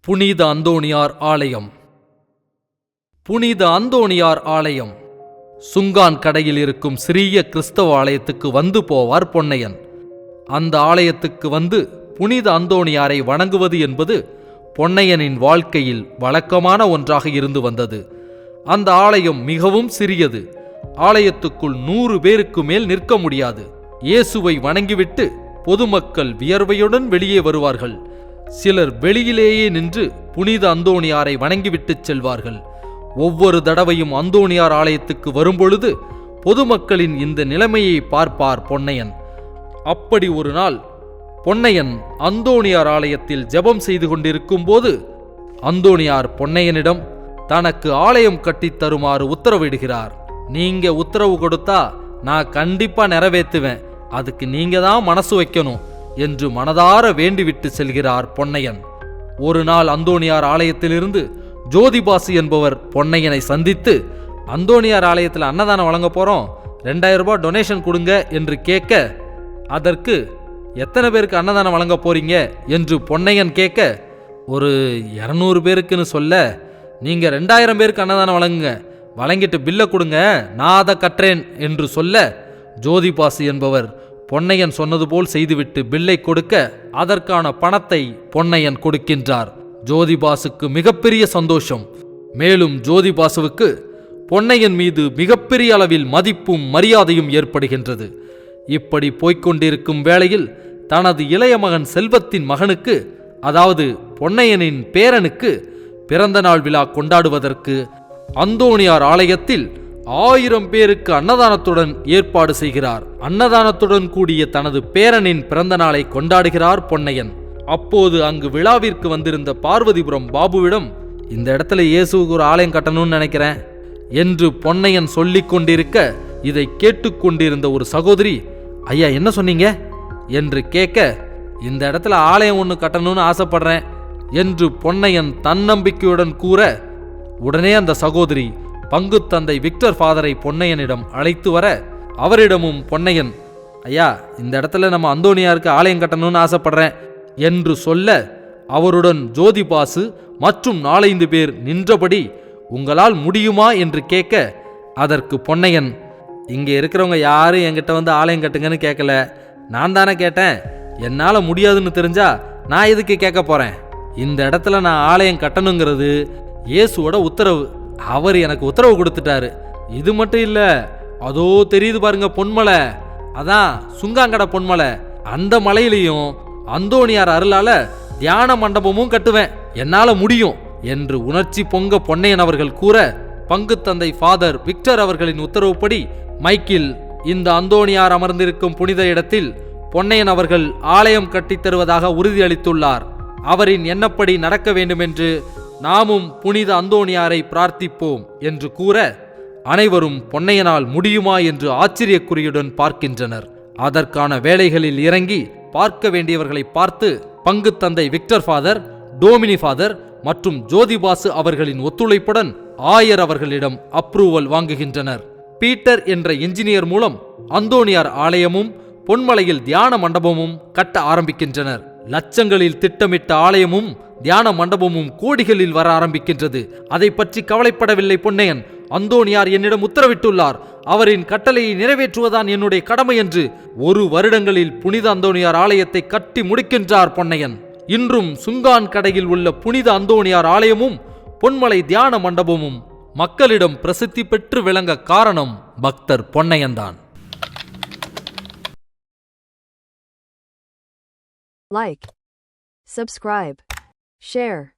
புனித அந்தோணியார் ஆலயம். புனித அந்தோணியார் ஆலயம். சுங்கான் கடையில் இருக்கும் சிறிய கிறிஸ்தவ ஆலயத்துக்கு வந்து போவார் பொன்னையன். அந்த ஆலயத்துக்கு வந்து புனித அந்தோணியாரை வணங்குவது என்பது பொன்னையனின் வாழ்க்கையில் வழக்கமான ஒன்றாக இருந்து வந்தது. அந்த ஆலயம் மிகவும் சிறியது. ஆலயத்துக்குள் நூறு பேருக்கு மேல் நிற்க முடியாது. இயேசுவை வணங்கிவிட்டு பொதுமக்கள் வியர்வையுடன் வெளியே வருவார்கள். சிலர் வெளியிலேயே நின்று புனித அந்தோணியாரை வணங்கிவிட்டுச் செல்வார்கள். ஒவ்வொரு தடவையும் அந்தோணியார் ஆலயத்துக்கு வரும்பொழுது பொதுமக்களின் இந்த நிலைமையை பார்ப்பார் பொன்னையன். அப்படி ஒரு நாள் பொன்னையன் அந்தோணியார் ஆலயத்தில் ஜெபம் செய்து கொண்டிருக்கும் போது அந்தோணியார் பொன்னையனிடம் தனக்கு ஆலயம் கட்டித் தருமாறு உத்தரவிடுகிறார். நீங்க உத்தரவு கொடுத்தா நான் கண்டிப்பா நிறைவேற்றுவேன். அதுக்கு நீங்க தான் மனசு வைக்கணும். என்று மனதார வேண்டிவிட்டு செல்கிறார் பொன்னையன். ஒரு நாள் அந்தோணியார் ஆலயத்திலிருந்து ஜோதிபாசு என்பவர் பொன்னையனை சந்தித்து அந்தோணியார் ஆலயத்தில் அன்னதானம் வழங்க போகிறோம் ரெண்டாயிரம் ரூபாய் டொனேஷன் கொடுங்க என்று கேட்க அதற்கு எத்தனை பேருக்கு அன்னதானம் வழங்க போறீங்க? என்று பொன்னையன் கேட்க ஒரு இரநூறு பேருக்குன்னு சொல்ல நீங்கள் ரெண்டாயிரம் பேருக்கு அன்னதானம் வழங்குங்க. வழங்கிட்டு பில்லை கொடுங்க. நான் அதை கட்டுறேன் என்று சொல்ல ஜோதிபாசு என்பவர் பொன்னையன் சொன்னது போல் செய்துவிட்டு பில்லை கொடுக்க அதற்கான பணத்தை பொன்னையன் கொடுக்கின்றார். ஜோதிபாசுக்கு மிகப்பெரிய சந்தோஷம். மேலும் ஜோதிபாசுவுக்கு பொன்னையன் மீது மிகப்பெரிய அளவில் மதிப்பும் மரியாதையும் ஏற்படுகின்றது. இப்படி போய்க்கொண்டிருக்கும் வேளையில் தனது இளைய மகன் செல்வத்தின் மகனுக்கு அதாவது பொன்னையனின் பேரனுக்கு பிறந்த நாள் விழா கொண்டாடுவதற்கு அந்தோணியார் ஆலயத்தில் ஆயிரம் பேருக்கு அன்னதானத்துடன் ஏற்பாடு செய்கிறார். அன்னதானத்துடன் கூடிய தனது பேரனின் பிறந்த நாளை கொண்டாடுகிறார் பொன்னையன். அப்போது அங்கு விழாவிற்கு வந்திருந்த பார்வதிபுரம் பாபுவிடம் இந்த இடத்துல இயேசுவுக்கு ஒரு ஆலயம் கட்டணும்னு நினைக்கிறேன் என்று பொன்னையன் சொல்லிக் கொண்டிருக்க இதை கேட்டுக்கொண்டிருந்த ஒரு சகோதரி ஐயா என்ன சொன்னீங்க? என்று கேட்க இந்த இடத்துல ஆலயம் ஒன்று கட்டணும்னு ஆசைப்படுறேன் என்று பொன்னையன் தன்னம்பிக்கையுடன் கூற உடனே அந்த சகோதரி பங்கு தந்தை விக்டர் ஃபாதரை பொன்னையனிடம் அழைத்து வர அவரிடமும் பொன்னையன் ஐயா இந்த இடத்துல நம்ம அந்தோனியாருக்கு ஆலயம் கட்டணும்னு ஆசைப்படுறேன் என்று சொல்ல அவருடன் ஜோதிபாசு மற்றும் நாலைந்து பேர் நின்றபடி உங்களால் முடியுமா? என்று கேட்க அதற்கு பொன்னையன் இங்கே இருக்கிறவங்க யாரும் என்கிட்ட வந்து ஆலயம் கட்டுங்கன்னு கேட்கல. நான் தானே கேட்டேன். என்னால் முடியாதுன்னு தெரிஞ்சா நான் எதுக்கு கேட்க போகிறேன் இந்த இடத்துல நான் ஆலயம் கட்டணுங்கிறது இயேசுவோட உத்தரவு. அவர் எனக்கு உத்தரவு கொடுத்துட்டாரு. இது மட்டும் இல்ல அதோ தெரியுது பாருங்க பொன்மலை. அதான் சுங்காங்கடை பொன்மலை. அந்த மலையிலையும் அந்தோணியார் அருளால தியான மண்டபமும் கட்டுவேன். என்னால முடியும் என்று உணர்ச்சி பொங்க பொன்னையன் அவர்கள் கூற பங்கு தந்தை ஃபாதர் விக்டர் அவர்களின் உத்தரவுப்படி மைக்கில் இந்த அந்தோணியார் அமர்ந்திருக்கும் புனித இடத்தில் பொன்னையன் அவர்கள் ஆலயம் கட்டித் தருவதாக உறுதியளித்துள்ளார். அவரின் எண்ணப்படி நடக்க வேண்டுமென்று நாமும் புனித அந்தோணியாரை பிரார்த்திப்போம் என்று கூற அனைவரும் பொன்னையனால் முடியுமா என்று ஆச்சரியக்குறியுடன் பார்க்கின்றனர். அதற்கான வேலைகளில் இறங்கி பார்க்க வேண்டியவர்களை பார்த்து பங்கு தந்தை விக்டர் ஃபாதர் டோமினி ஃபாதர் மற்றும் ஜோதிபாசு அவர்களின் ஒத்துழைப்புடன் ஆயர் அவர்களிடம் அப்ரூவல் வாங்குகின்றனர். பீட்டர் என்ற இன்ஜினியர் மூலம் அந்தோணியார் ஆலயமும் பொன்மலையில் தியான மண்டபமும் கட்ட ஆரம்பிக்கின்றனர். லட்சங்களில் திட்டமிட்ட ஆலயமும் தியான மண்டபமும் கோடிகளில் வர ஆரம்பிக்கின்றது. அதை பற்றி கவலைப்படவில்லை பொன்னையன். அந்தோணியார் என்னிடம் உத்தரவிட்டுள்ளார். அவரின் கட்டளையை நிறைவேற்றுவதான் என்னுடைய கடமை என்று. ஒரு வருடங்களில் புனித அந்தோணியார் ஆலயத்தை கட்டி முடிக்கின்றார் பொன்னையன். இன்றும் சுங்கான் கடையில் உள்ள புனித அந்தோணியார் ஆலயமும் பொன்மலை தியான மண்டபமும் மக்களிடம் பிரசித்தி பெற்று விளங்க காரணம் பக்தர் பொன்னையன்தான். Like, subscribe, share.